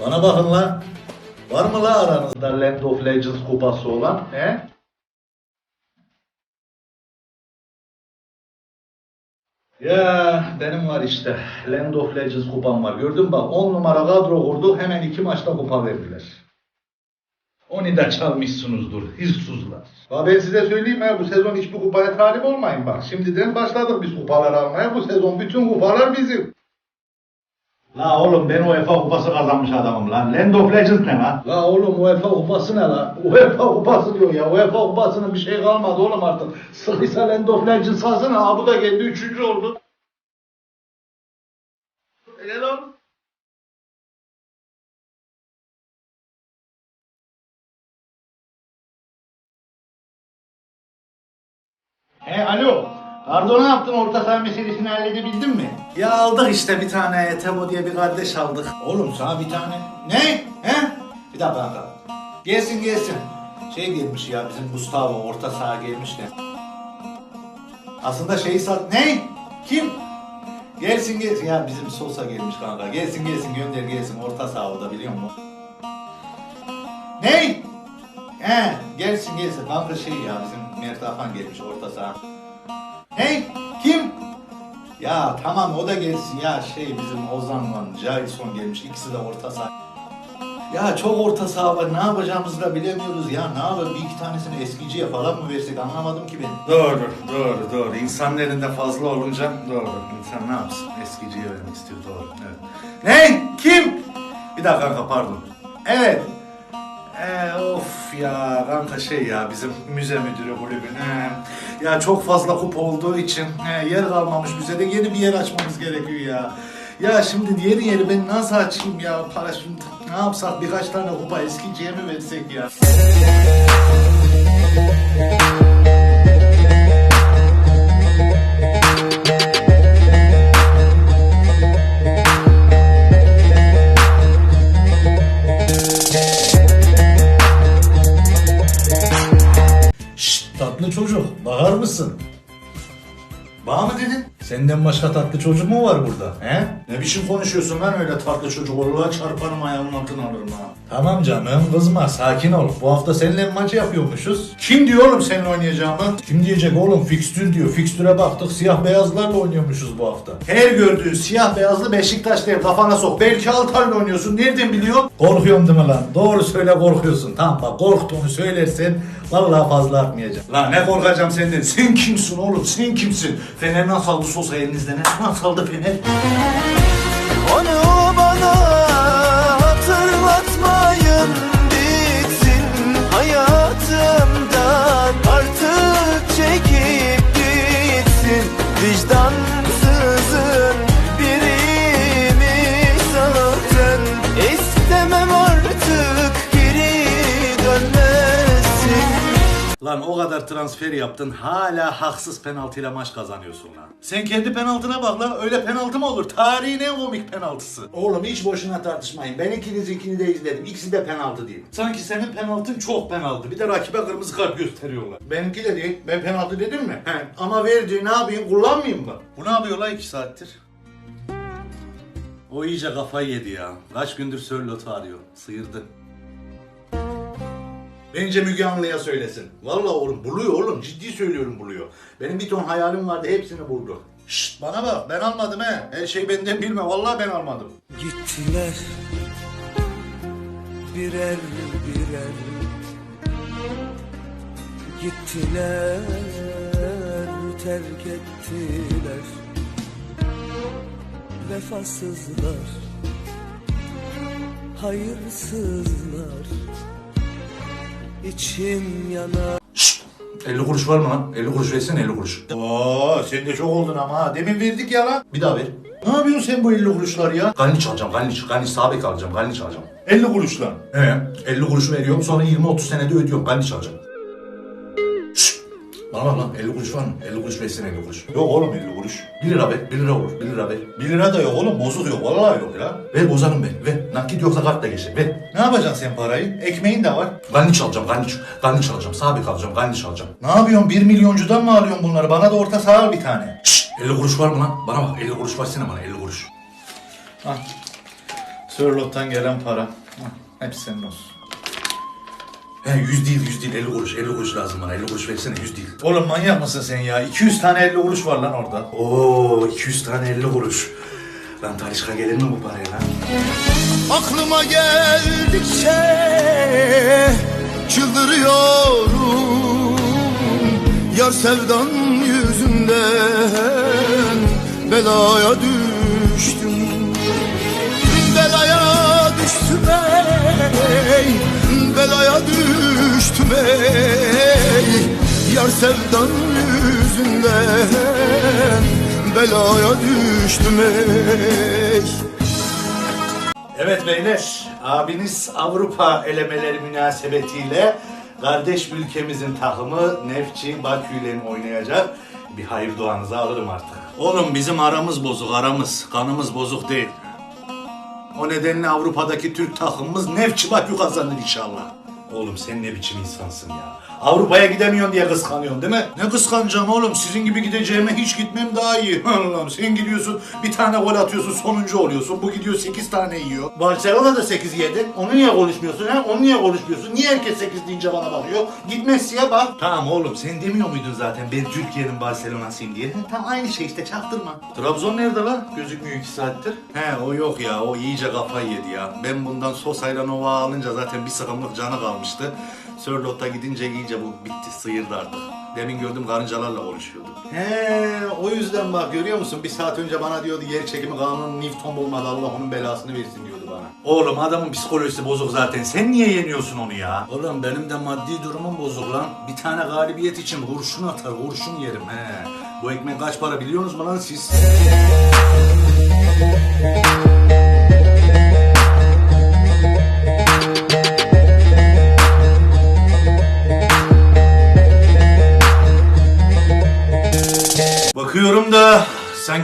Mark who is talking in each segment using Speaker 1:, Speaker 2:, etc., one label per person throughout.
Speaker 1: Bana bakın lan. Var mı la aranızda Land of Legends kupası olan? He? Ya benim var işte. Land of Legends kupam var. Gördün bak 10 numara kadro kurdu. Hemen iki maçta kupa verdiler. Onu da çalmışsınızdır hırsızlar. Ya ben size söyleyeyim ha bu sezon hiçbir kupaya talip olmayın bak. Şimdiden başladık biz kupalar almaya. Bu sezon bütün kupalar bizim.
Speaker 2: La oğlum ben UEFA kupası kazanmış adamım lan. Land of Legends ne lan?
Speaker 1: La oğlum UEFA kupası ne la? UEFA kupası diyor ya. UEFA kupasının bir şey kalmadı oğlum artık. Sıkıysa Land of Legends alsana. Ha bu da geldi üçüncü oldu. Gel oğlum.
Speaker 2: E alo. Ardo ne yaptın? Orta saha meselesini halledebildin mi?
Speaker 1: Ya aldık işte bir tane Etebo diye bir kardeş aldık.
Speaker 2: Oğlum sana bir tane... Ne? He? Bir dakika bakalım.
Speaker 1: Gelsin gelsin. Şey gelmiş ya bizim Gustavo orta saha gelmiş de. Aslında şeyi sat... Ne? Kim? Gelsin gelsin ya bizim Sosa gelmiş kanka. Gelsin gelsin gönder gelsin orta saha o da biliyor musun? Ne? He gelsin gelsin kanka şey ya bizim Mert Hakan gelmiş orta saha. Ne? Kim? Ya tamam o da gelsin ya şey bizim Ozan'la Jailson gelmiş ikisi de orta saha. Ya çok orta saha var ne yapacağımızı da bilemiyoruz ya ne yapalım bir iki tanesini eskiciye falan mı versek anlamadım ki ben. Doğru doğru doğru İnsanın elinde fazla olunca doğru İnsan ne yapsın eskiciye vermek istiyor doğru evet. Ne? Kim? Bir dakika pardon. Evet. Ya kanka şey ya bizim müze müdürü kulübün. Ee, ya çok fazla kupa olduğu için he, yer kalmamış müzede yeni bir yer açmamız gerekiyor ya. Ya şimdi yeni yeri ben nasıl açayım ya para şimdi ne yapsak birkaç tane kupa eskiciye mi versek ya? Senden başka tatlı çocuk mu var burada? He? Ne biçim konuşuyorsun lan öyle tatlı çocuk? Vallahi çarparım ayağımın altına alırım ha. Tamam canım kızma sakin ol. Bu hafta seninle maç yapıyormuşuz. Kim diyor oğlum seninle oynayacağımı? Kim diyecek oğlum fikstür diyor. Fikstüre baktık siyah beyazlarla oynuyormuşuz bu hafta. Her gördüğün siyah beyazlı Beşiktaş diye kafana sok. Belki Altay'la oynuyorsun. Nereden biliyorsun? Korkuyorum değil mi lan? Doğru söyle korkuyorsun. Tamam bak korktuğunu söylersen vallahi fazla atmayacağım. Lan ne korkacağım senden? Sen kimsin oğlum? Sen kimsin? Fener nasıl aldı Sosa elinizde? Ne nasıl aldı Fener?
Speaker 3: Hayatımdan Artık çekip gitsin. Vicdansızın
Speaker 1: Lan o kadar transfer yaptın hala haksız penaltıyla maç kazanıyorsun lan. Sen kendi penaltına bak lan öyle penaltı mı olur? Tarihin en komik penaltısı. Oğlum hiç boşuna tartışmayın. Ben ikinizinkini de izledim. İkisi de penaltı değil. Sanki senin penaltın çok penaltı. Bir de rakibe kırmızı kart gösteriyorlar. Benimki de değil. Ben penaltı dedim mi? He. Ama verdiği ne yapayım kullanmayayım mı? Bu ne yapıyor lan iki saattir? O iyice kafayı yedi ya. Kaç gündür Sörlot'u arıyor. Sıyırdı. Bence Müge Anlı'ya söylesin. Vallahi oğlum buluyor oğlum. Ciddi söylüyorum buluyor. Benim bir ton hayalim vardı hepsini buldu. Şşt bana bak ben almadım he. Her şey benden bilme. Vallahi ben almadım.
Speaker 3: Gittiler birer birer Gittiler terk ettiler Vefasızlar Hayırsızlar İçim yanar
Speaker 1: Şşt 50 kuruş var mı lan? 50 kuruş versene 50 kuruş. Oo sen de çok oldun ama ha. Demin verdik ya lan. Bir daha ver. Ne yapıyorsun sen bu 50 kuruşlar ya? Galini çalacağım, galini, galini sabit alacağım, galini çalacağım. 50 kuruş lan. He, 50 kuruş veriyorum sonra 20-30 senede ödüyorum, galini çalacağım. Bana bak lan 50 kuruş var mı? 50 kuruş versene 50 kuruş. Yok oğlum 50 kuruş. 1 lira ver, 1 lira olur, 1 lira ver. 1 lira da yok oğlum, bozuk yok, vallahi yok ya. Ver bozarım ben, ver. Nakit yoksa kartla geçer, ver. Ne yapacaksın sen parayı? Ekmeğin de var. Galini çalacağım, galini, galini çalacağım, sabit alacağım, galini çalacağım. Ne yapıyorsun? 1 milyoncudan mı alıyorsun bunları? Bana da orta al bir tane. Şşt! 50 kuruş var mı lan? Bana bak 50 kuruş versene bana 50 kuruş. Al. Sörlot'tan gelen para. Hah, Hepsi senin olsun.
Speaker 2: He 100 değil 100 değil 50 kuruş 50 kuruş lazım bana 50 kuruş versene 100 değil.
Speaker 1: Oğlum manyak mısın sen ya? 200 tane 50 kuruş var lan orada.
Speaker 2: Oo 200 tane 50 kuruş. Lan Talişka gelir mi bu paraya lan?
Speaker 3: Aklıma geldikçe çıldırıyorum Yar sevdan yüzünden belaya düştüm Belaya düştüm ey Belaya düştüm ey Yar sevdan yüzünden belaya düştüm ey
Speaker 1: Evet beyler, abiniz Avrupa elemeleri münasebetiyle kardeş ülkemizin takımı Nefçi Bakü ile oynayacak. Bir hayır duanızı alırım artık. Oğlum bizim aramız bozuk, aramız. Kanımız bozuk değil. O nedenle Avrupa'daki Türk takımımız Nefçi Bakü kazanır inşallah.
Speaker 2: Oğlum sen ne biçim insansın ya?
Speaker 1: Avrupa'ya gidemiyorsun diye kıskanıyorsun değil mi? Ne kıskanacağım oğlum? Sizin gibi gideceğime hiç gitmem daha iyi. Allah'ım sen gidiyorsun bir tane gol atıyorsun sonuncu oluyorsun. Bu gidiyor 8 tane yiyor. Barcelona da 8 yedi. Onu niye konuşmuyorsun ha? Onu niye konuşmuyorsun? Niye herkes 8 deyince bana bakıyor? Git Messi'ye bak.
Speaker 2: Tamam oğlum sen demiyor muydun zaten ben Türkiye'nin Barcelona'sıyım diye?
Speaker 1: Tam aynı şey işte çaktırma. Trabzon nerede lan? Gözükmüyor 2 saattir. He o yok ya o iyice kafayı yedi ya. Ben bundan Sosa'yla Nova alınca zaten bir sıkımlık canı kalmıştı. Sörlot'a gidince iyice bu bitti sıyırdı artık. Demin gördüm karıncalarla konuşuyordu. He o yüzden bak görüyor musun? Bir saat önce bana diyordu yer çekimi kanunu Newton bulmadı Allah onun belasını versin diyordu bana.
Speaker 2: Oğlum adamın psikolojisi bozuk zaten. Sen niye yeniyorsun onu ya?
Speaker 1: Oğlum benim de maddi durumum bozuk lan. Bir tane galibiyet için kurşun atar, kurşun yerim he. Bu ekmek kaç para biliyorsunuz mu lan siz?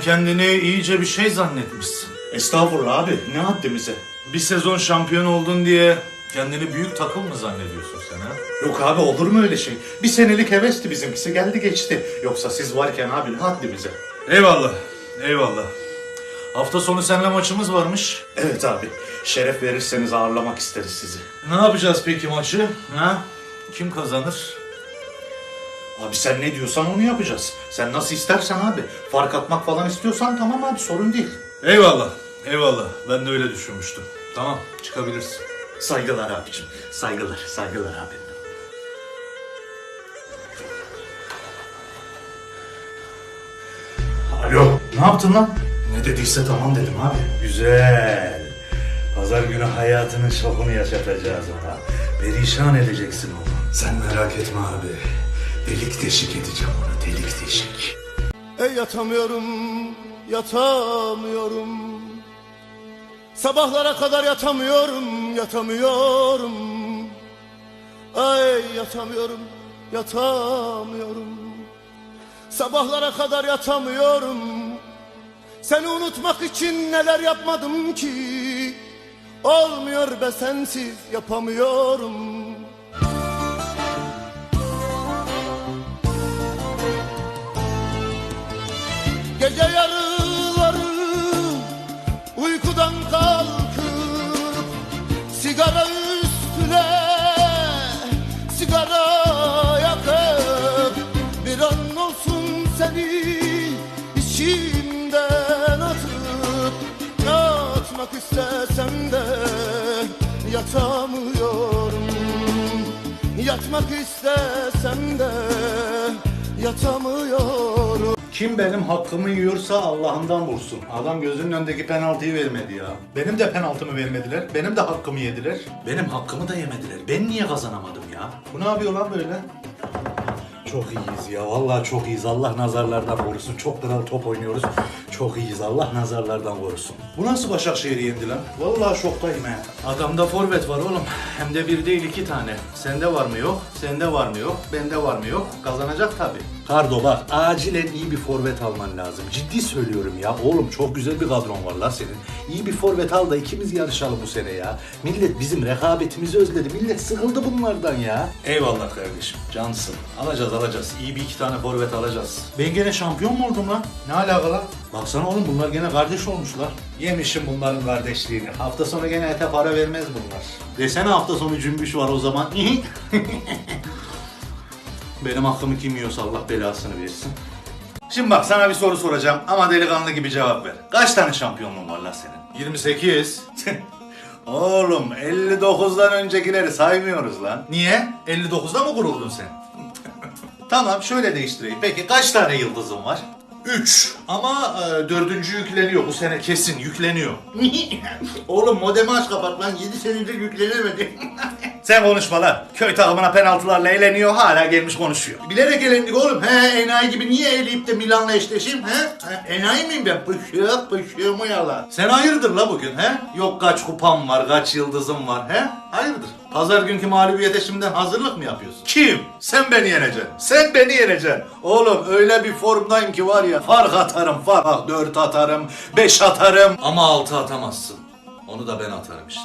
Speaker 1: Sen kendini iyice bir şey zannetmişsin.
Speaker 2: Estağfurullah abi ne haddimize?
Speaker 1: Bir sezon şampiyon oldun diye kendini büyük takım mı zannediyorsun sen ha?
Speaker 2: Yok abi olur mu öyle şey? Bir senelik hevesti bizimkisi geldi geçti. Yoksa siz varken abi ne haddimize?
Speaker 1: Eyvallah, eyvallah. Hafta sonu seninle maçımız varmış.
Speaker 2: Evet abi şeref verirseniz ağırlamak isteriz sizi.
Speaker 1: Ne yapacağız peki maçı? Ha? Kim kazanır?
Speaker 2: Abi sen ne diyorsan onu yapacağız. Sen nasıl istersen abi. Fark atmak falan istiyorsan tamam abi sorun değil.
Speaker 1: Eyvallah, eyvallah. Ben de öyle düşünmüştüm. Tamam, çıkabilirsin.
Speaker 2: Saygılar abicim. Saygılar, saygılar abi. Alo.
Speaker 1: Ne yaptın lan?
Speaker 2: Ne dediyse tamam dedim abi. Güzel. Pazar günü hayatının şokunu yaşatacağız ona. Perişan edeceksin onu. Sen merak etme abi. Delik deşik edeceğim onu. Delik deşik.
Speaker 3: Ey yatamıyorum, yatamıyorum. Sabahlara kadar yatamıyorum, yatamıyorum. Ay yatamıyorum, yatamıyorum. Sabahlara kadar yatamıyorum. Seni unutmak için neler yapmadım ki. Olmuyor be sensiz yapamıyorum. Gece yarıları uykudan kalkıp sigara üstüne sigara yakıp bir an olsun seni içimden atıp ne atmak istesem de yatamıyorum. Yatmak istesem de yatamıyorum
Speaker 1: Kim benim hakkımı yiyorsa Allah'ından vursun. Adam gözünün önündeki penaltıyı vermedi ya. Benim de penaltımı vermediler. Benim de hakkımı yediler.
Speaker 2: Benim hakkımı da yemediler. Ben niye kazanamadım ya?
Speaker 1: Bu ne yapıyor lan böyle?
Speaker 2: Çok iyiyiz ya. Vallahi çok iyiyiz. Allah nazarlardan korusun. Çok kral top oynuyoruz. Çok iyiyiz. Allah nazarlardan korusun.
Speaker 1: Bu nasıl Başakşehir'i yendi lan?
Speaker 2: Vallahi şoktayım he.
Speaker 1: Adamda forvet var oğlum. Hem de bir değil iki tane. Sende var mı yok, sende var mı yok, bende var mı yok. Kazanacak tabii.
Speaker 2: Kardo bak acilen iyi bir forvet alman lazım. Ciddi söylüyorum ya. Oğlum çok güzel bir kadron var la senin. İyi bir forvet al da ikimiz yarışalım bu sene ya. Millet bizim rekabetimizi özledi. Millet sıkıldı bunlardan ya.
Speaker 1: Eyvallah kardeşim. Cansın. Alacağız alacağız. İyi bir iki tane forvet alacağız. Ben gene şampiyon mu oldum lan? Ne alaka lan?
Speaker 2: Bak
Speaker 1: Baksana oğlum bunlar gene kardeş olmuşlar. Yemişim bunların kardeşliğini. Hafta sonu gene ete para vermez bunlar. Desene hafta sonu cümbüş var o zaman. Benim hakkımı kim yiyorsa Allah belasını versin. Şimdi bak sana bir soru soracağım ama delikanlı gibi cevap ver. Kaç tane şampiyonluğun var lan senin? 28. Oğlum 59'dan öncekileri saymıyoruz lan. Niye? 59'da mı kuruldun sen? tamam şöyle değiştireyim. Peki kaç tane yıldızın var? 3. Ama e, dördüncü yükleniyor bu sene kesin yükleniyor. Oğlum modemi aç kapat lan 7 senedir yüklenemedi. Sen konuşma lan. Köy takımına penaltılarla eğleniyor hala gelmiş konuşuyor. Bilerek elendik oğlum. He enayi gibi niye eleyip de Milan'la eşleşeyim he? he? Enayi miyim ben? Pışık pışığımı yala. Sen hayırdır la bugün he? Yok kaç kupam var kaç yıldızım var he? Hayırdır? Pazar günkü mağlubiyete şimdiden hazırlık mı yapıyorsun? Kim? Sen beni yeneceksin. Sen beni yeneceksin. Oğlum öyle bir formdayım ki var ya fark atarım fark. Bak 4 atarım, 5 atarım. Ama 6 atamazsın. Onu da ben atarım işte.